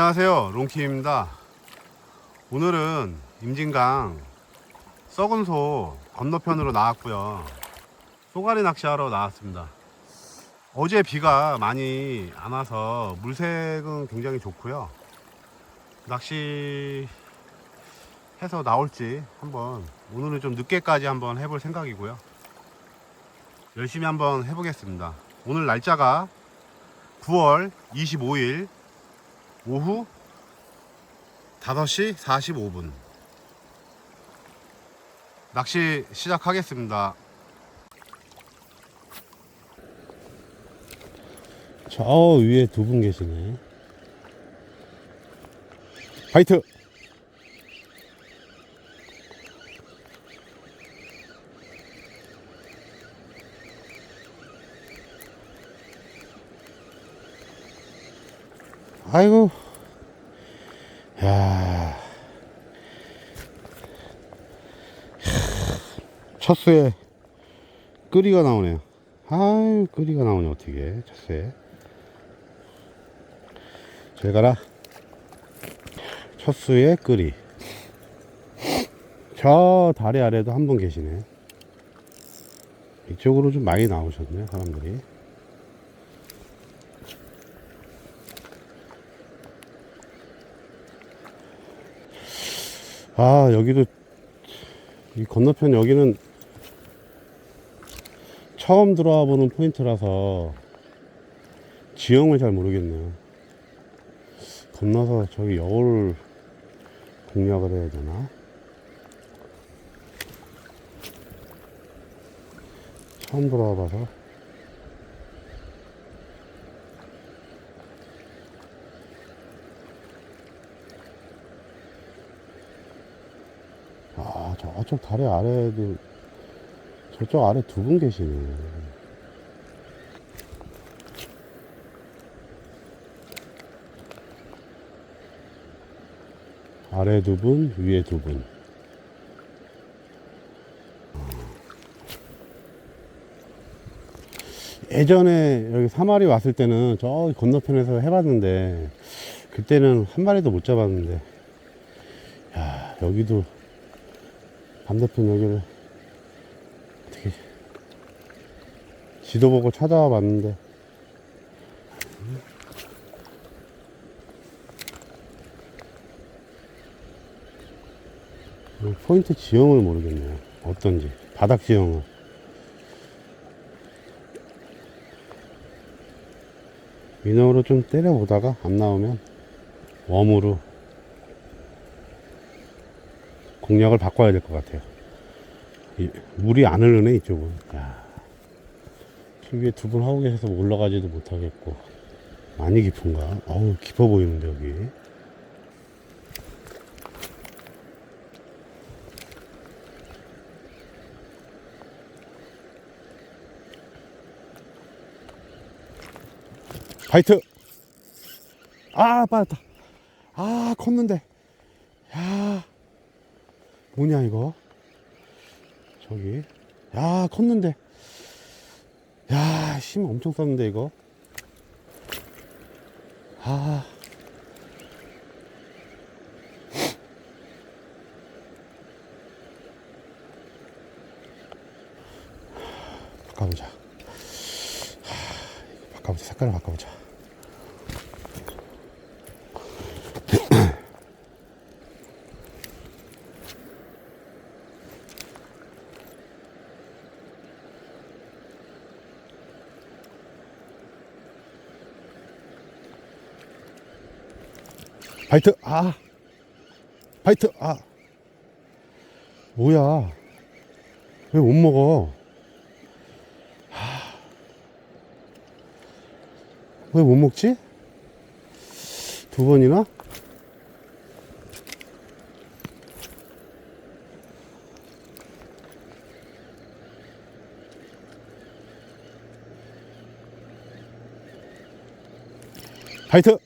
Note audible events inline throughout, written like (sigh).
안녕하세요. 롱키입니다. 오늘은 임진강 썩은 소 건너편으로 나왔고요. 쏘가리 낚시하러 나왔습니다. 어제 비가 많이 안 와서 물색은 굉장히 좋고요. 낚시 해서 나올지 한번 오늘은 좀 늦게까지 한번 해볼 생각이고요. 열심히 한번 해보겠습니다. 오늘 날짜가 9월 25일 오후 5시 45분. 낚시 시작하겠습니다. 저 위에 두 분 계시네. 파이트 아이고 야. 첫 수에 끄리가 나오네요. 아유, 끄리가 나오네, 어떻게, 첫 수에. 잘 가라. 첫 수에 끄리. 저 다리 아래도 한 분 계시네. 이쪽으로 좀 많이 나오셨네, 사람들이. 아 여기도 이 건너편 여기는 처음 들어와 보는 포인트라서 지형을 잘 모르겠네요. 건너서 저기 여울 공략을 해야 되나? 처음 들어와 봐서 아, 저쪽 다리 아래에도 저쪽 아래 두 분 계시네. 아래 두 분, 위에 두 분. 예전에 여기 사마리 왔을 때는 저 건너편에서 해봤는데 그때는 한 마리도 못 잡았는데 야 여기도 반대편 여기를 어떻게 지도 보고 찾아와 봤는데. 음, 포인트 지형을 모르겠네요. 어떤지. 바닥 지형을. 민어로 좀 때려보다가 안 나오면 웜으로 공략을 바꿔야 될 것 같아요. 이, 물이 안 흐르네, 이쪽은. 야. 저 위에 두 분 하고 계셔서 올라가지도 못하겠고. 많이 깊은가? 어우, 깊어 보이는데, 여기. 파이트! 아, 빠졌다. 아, 컸는데. 야. 뭐냐 이거? 저기. 야 컸는데. 야힘 엄청 썼는데 이거. 아. 바꿔보자. 하, 바꿔보자. 색깔을 바꿔보자 아. 바이트 아. 뭐야. 왜 못 먹어? 왜못 먹지? 두 번이나? 바이트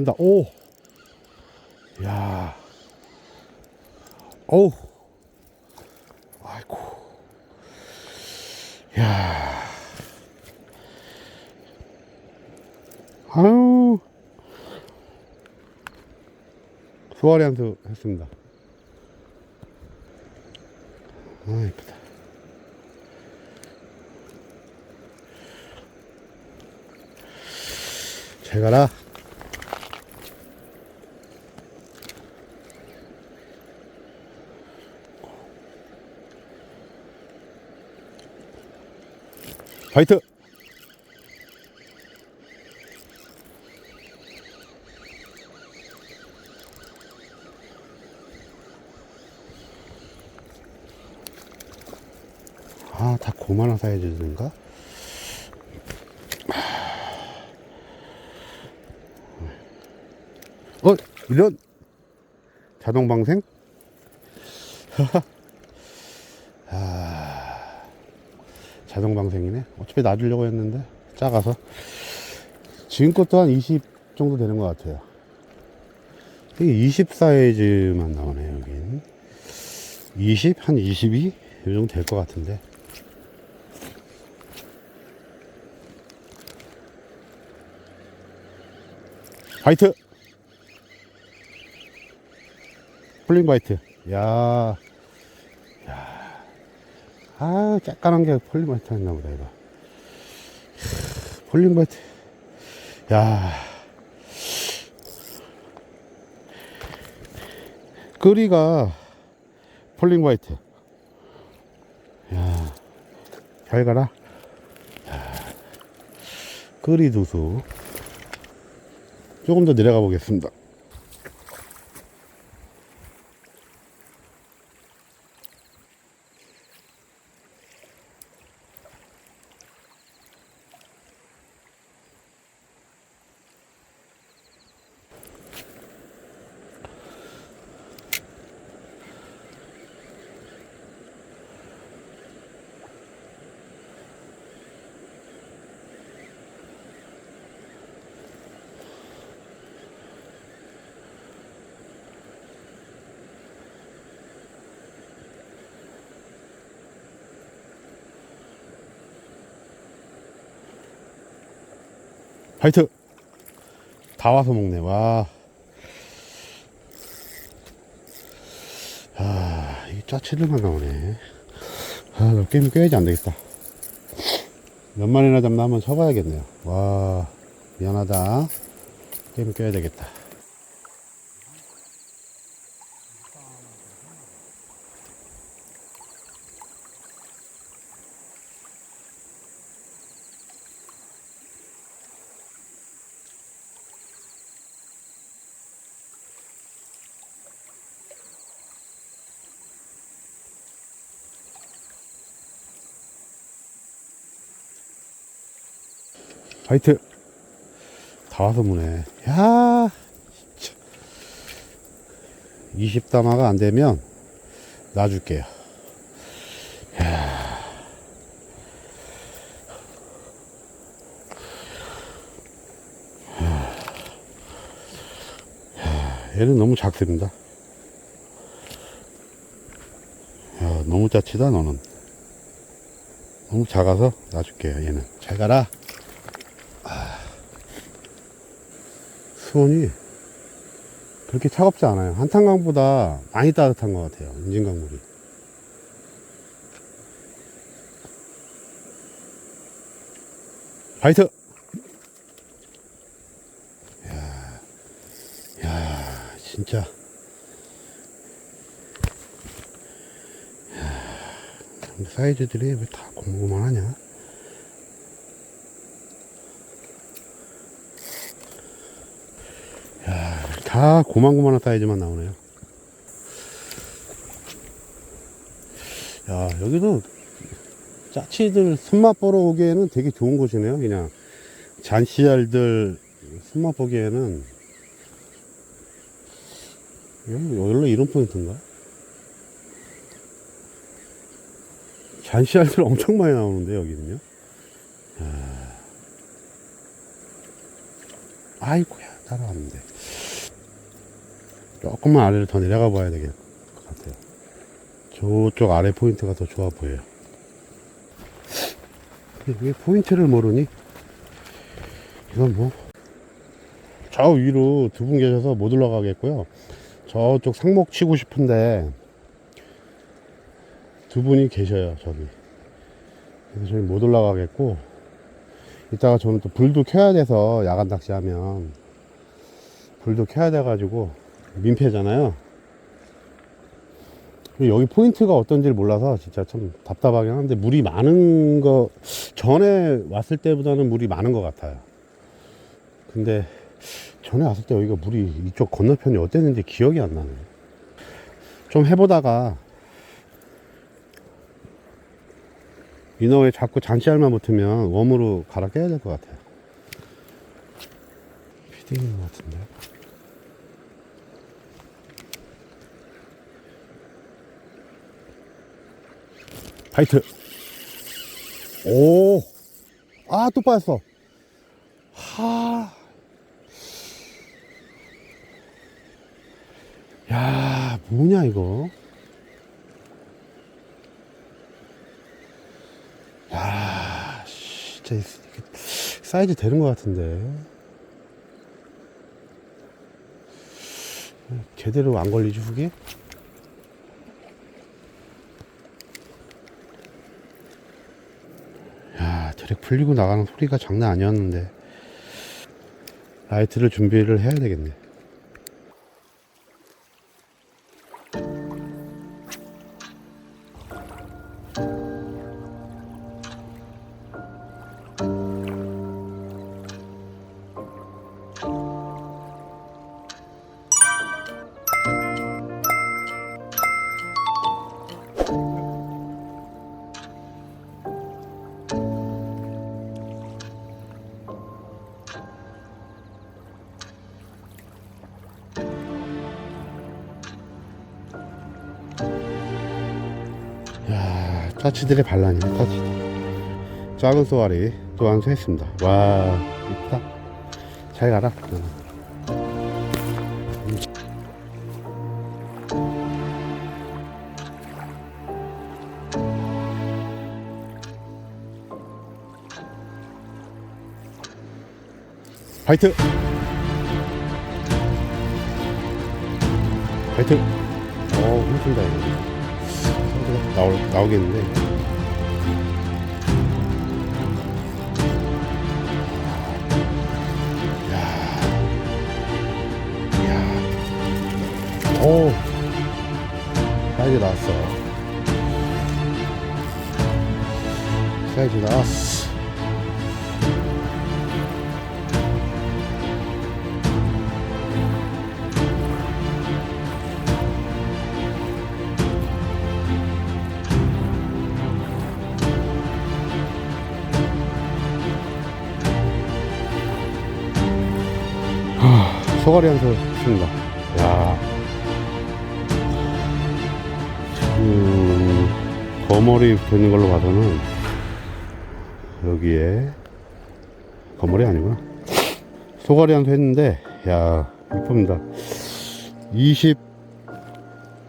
뜬다. 오! 야. 어우. 아이고. 야. 아유. 소아리 한수 했습니다. 아, 이쁘다. 잘 가라. 파이트! 아, 다 고만한 사이즈인가? 어, 이런 자동 방생? (laughs) 아, 자동 방생이네. 어차피 놔주려고 했는데 작아서 지금 것도 한 20 정도 되는 것 같아요. 이게 20 사이즈만 나오네 여긴. 20? 한 22? 이 정도 될 것 같은데. 화이트! 플링 화이트. 야 야. 아, 짝깐한 게 폴링 화이트 했나 보다, 이거. 폴링 화이트. 야 끄리가 폴링 화이트. 야, 잘 가라. 야, 끄리 두수. 조금 더 내려가 보겠습니다. 화이트! 다 와서 먹네, 와. 아, 이게 짜치들만 나오네. 아, 너 게임 껴야지 안 되겠다. 몇 마리나 잡나 한번 쳐봐야겠네요. 와, 미안하다. 게임 껴야 되겠다. 화이트! 다 와서 무네. 야, 진짜. 20담화가 안 되면 놔줄게요. 얘는 너무 작습니다. 야, 너무 짜치다, 너는. 너무 작아서 놔줄게요, 얘는. 잘 가라. 수온이 그렇게 차갑지 않아요. 한탄강보다 많이 따뜻한 것 같아요. 인진강 물이. 화이트! 야, 야, 진짜. 야, 사이즈들이 왜 다 고무고만 하냐? 다 고만고만한 사이즈만 나오네요. 야, 여기도 짜치들 손맛 보러 오기에는 되게 좋은 곳이네요. 그냥 잔씨알들 손맛 보기에는 원래 이런 포인트인가? 잔씨알들 (laughs) 엄청 많이 나오는데 여기는요. 야. 아이고야 따라왔는데. 조금만 아래로 더 내려가 봐야 될것 같아요. 저쪽 아래 포인트가 더 좋아 보여요. 왜 포인트를 모르니? 이건 뭐, 저 위로 두 분 계셔서 못 올라가겠고요. 저쪽 상목 치고 싶은데 두 분이 계셔요, 저기. 그래서 저희 못 올라가겠고 이따가 저는 또 불도 켜야 돼서 야간 낚시하면 불도 켜야 돼가지고 민폐잖아요. 여기 포인트가 어떤지를 몰라서 진짜 참 답답하긴 한데 물이 많은 거 전에 왔을 때보다는 물이 많은 것 같아요. 근데 전에 왔을 때 여기가 물이 이쪽 건너편이 어땠는지 기억이 안 나네. 좀 해보다가 이너에 자꾸 잔치알만 붙으면 웜으로 갈아 껴야 될 것 같아요. 피딩인 것 같은데. 파이트. 오. 아, 또 빠졌어. 하. 야, 뭐냐, 이거. 야, 진짜, 이게 사이즈 되는 것 같은데. 제대로 안 걸리지, 후기? 야, 드랙 풀리고 나가는 소리가 장난 아니었는데. 라이트를 준비를 해야 되겠네. 야, 짜치들의 반란이네, 짜치들. 작은 쏘아리 또 완수했습니다. 와, 이쁘다. 잘 가라. 응. 파이트! 파이트! 어, 힘든다, 이거. 나올, 나오겠는데. 오, 사이즈 나왔어. 사이즈 나왔어. 소가리 한서 했습니다. 야. 음, 거머리 붙어 있는 걸로 봐서는 여기에 거머리 아니구나. 소가리 한서 했는데, 야, 이쁩니다. 20,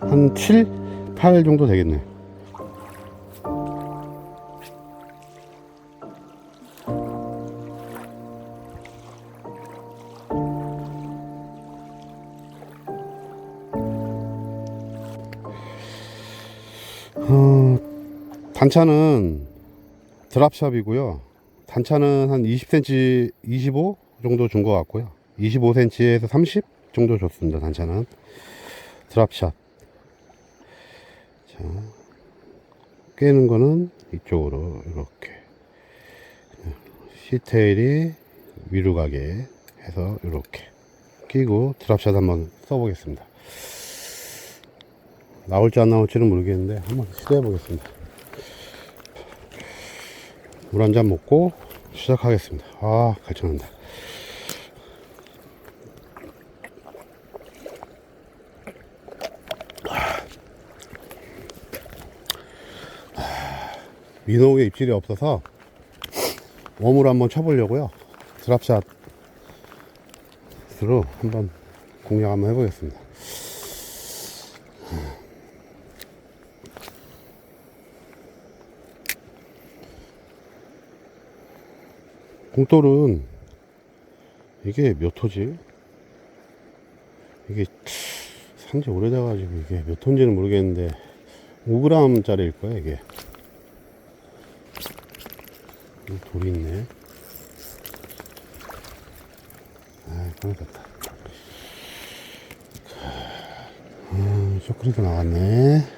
한 7, 8 정도 되겠네. 단차는 드랍샵이고요. 단차는 한 20cm, 25 정도 준 것 같고요. 25cm에서 30 정도 줬습니다. 단차는 드랍샵. 자, 깨는 거는 이쪽으로 이렇게 시테일이 위로 가게 해서 이렇게 끼고 드랍샷 한번 써보겠습니다. 나올지 안 나올지는 모르겠는데 한번 시도해 보겠습니다. 물 한 잔 먹고 시작하겠습니다. 아, 갈증난다. 민호에 입질이 없어서 웜으로 한번 쳐보려고요. 드랍샷 으로 한번 공략 한번 해보겠습니다. 공돌은 이게 몇 호지? 이게 산지 오래돼가지고 이게 몇 톤지는 모르겠는데 5g짜리일 거야 이게. 돌이 있네. 아 끊어졌다. 음, 쇼크리도 나왔네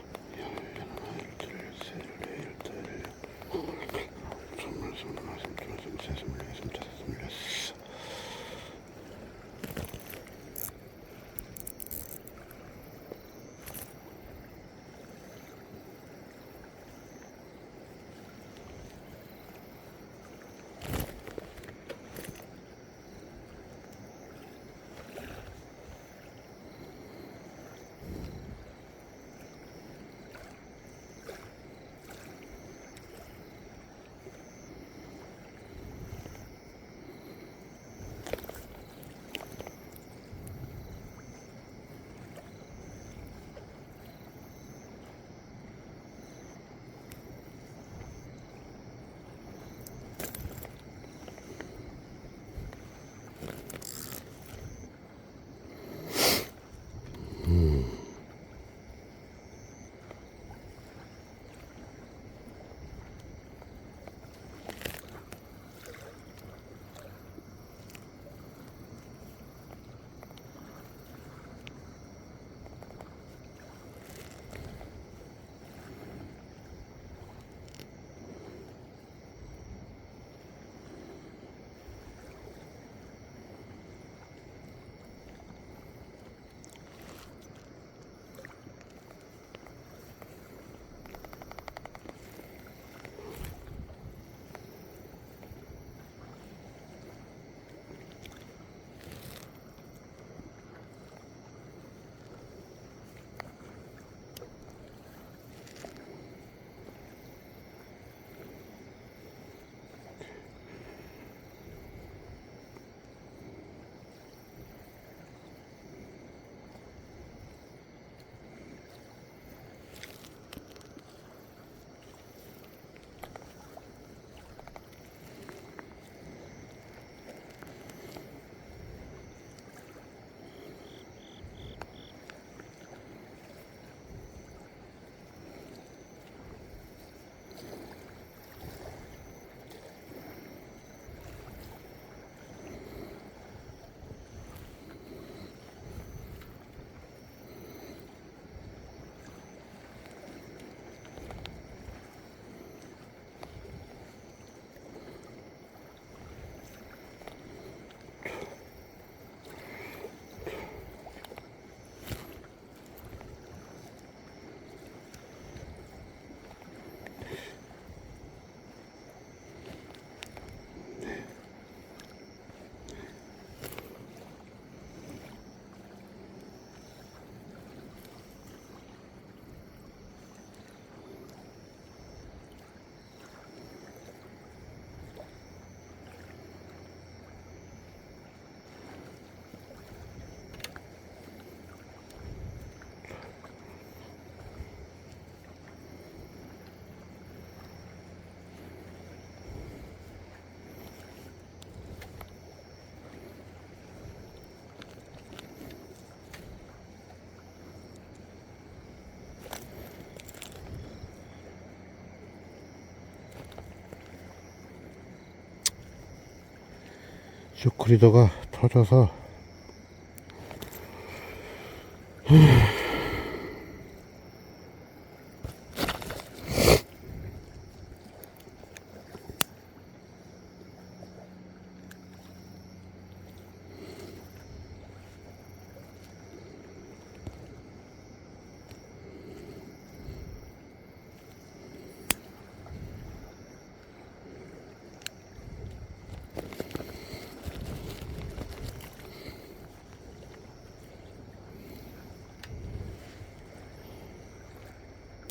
쇼크리더가 터져서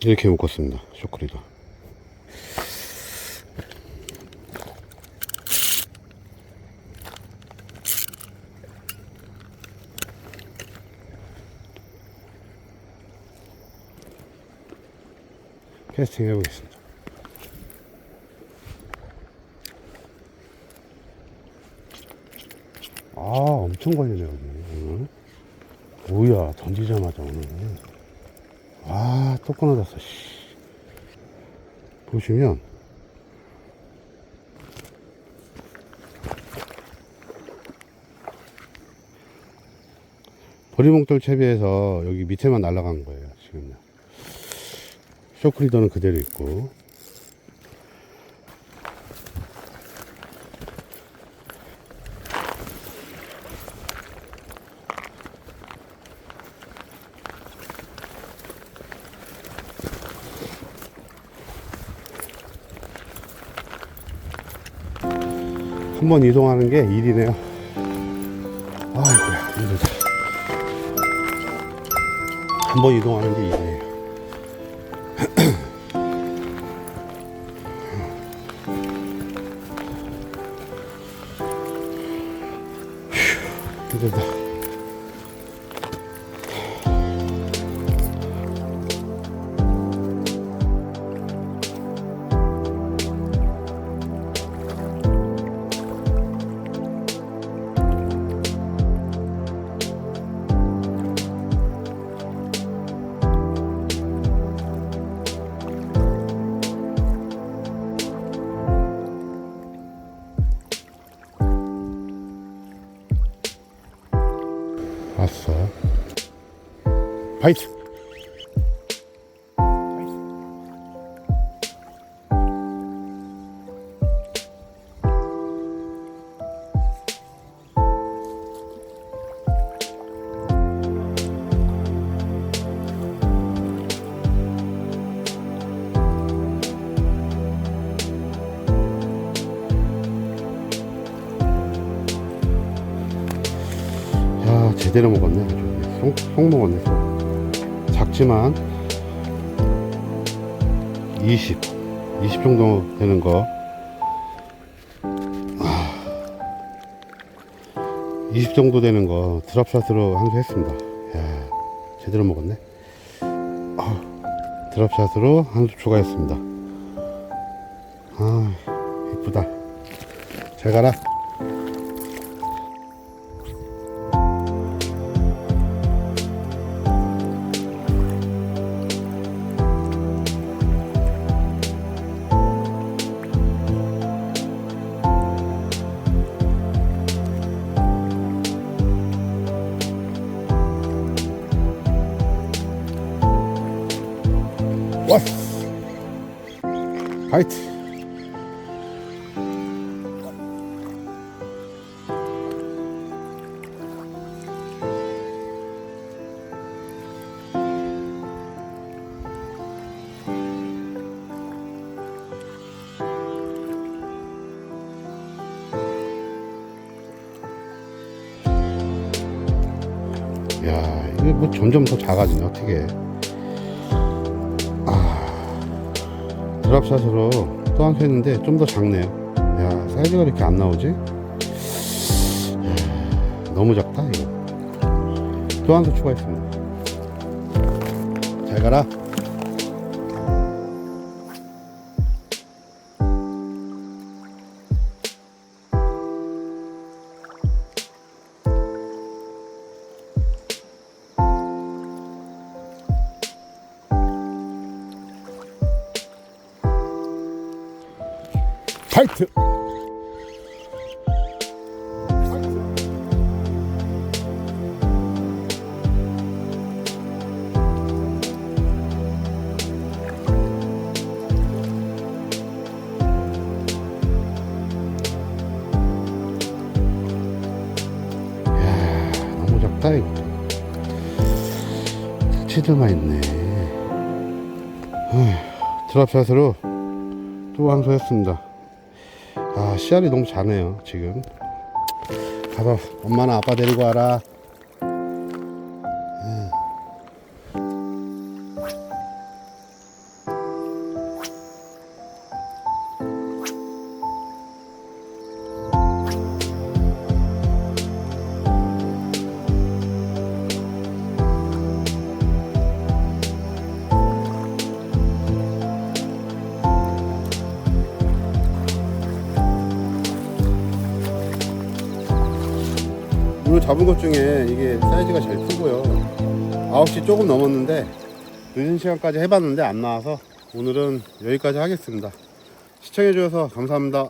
이렇게 묶었습니다. 쇼크리도. 캐스팅 해보겠습니다. 아, 엄청 걸리네, 여기. 오늘. 뭐야, 던지자마자 오늘. 아, 또 끊어졌어, 씨. 보시면, 보리봉돌 채비에서 여기 밑에만 날아간 거예요, 지금요. 쇼크리더는 그대로 있고. 한번 이동하는 게 일이네요. 아이고야, 힘들다. 한번 이동하는 게 일이에요. 제대로 먹었네. 속, 속 먹었네, 속. 작지만, 20. 20 정도 되는 거. 아, 20 정도 되는 거 드랍샷으로 한수했습니다. 야, 제대로 먹었네. 아, 드랍샷으로 한 수 추가했습니다. 아, 이쁘다. 잘 가라. 화이트. 야, 이게 뭐 점점 더 작아지네, 어떻게. 드랍샷으로 또한수 했는데 좀 더 작네요. 야, 사이즈가 이렇게 안 나오지? 야, 너무 작다, 이거. 또한수 추가했습니다. 잘 가라. 치들만 있네. 드랍샷으로 또 항소했습니다. 아, 씨알이 너무 자네요, 지금. 가서 엄마나 아빠 데리고 와라. 조금 넘었는데 늦은 시간까지 해봤는데 안 나와서 오늘은 여기까지 하겠습니다. 시청해주셔서 감사합니다